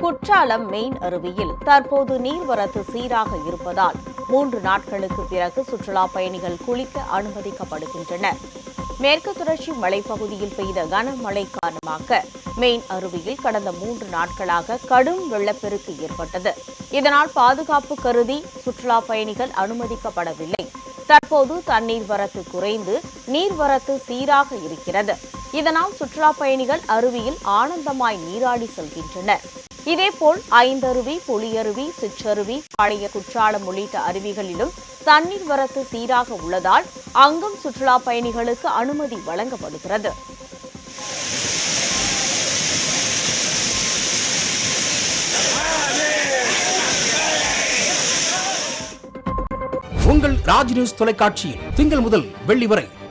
Courtallam main அருவியில் தற்போது நீர்வரத்து சீராக இருப்பதால் மூன்று நாட்களுக்கு பிறகு சுற்றுலா பயணிகள் குளிக்க அனுமதிக்கப்படுகின்றனர். மேற்கு தொடர்ச்சி மலைப்பகுதியில் பெய்த கனமழை காரணமாக மெயின் அருவியில் கடந்த மூன்று நாட்களாக கடும் வெள்ளப்பெருக்கு ஏற்பட்டது. இதனால் பாதுகாப்பு கருதி சுற்றுலா பயணிகள் அனுமதிக்கப்படவில்லை. தற்போது தண்ணீர் வரத்து குறைந்து நீர்வரத்து சீராக இருக்கிறது. இதனால் சுற்றுலா பயணிகள் அருவியில் ஆனந்தமாய் நீராடி செல்கின்றனர். இதேபோல் ஐந்தருவி புலியருவி சிற்றருவி பழைய குற்றாலம் உள்ளிட்ட அருவிகளிலும் தண்ணீர் வரத்து சீராக உள்ளதால் அங்கும் சுற்றுலா பயணிகளுக்கு அனுமதி வழங்கப்படுகிறது. உங்கள் ராஜ் நியூஸ் தொலைக்காட்சியில் திங்கள் முதல் வெள்ளி வரை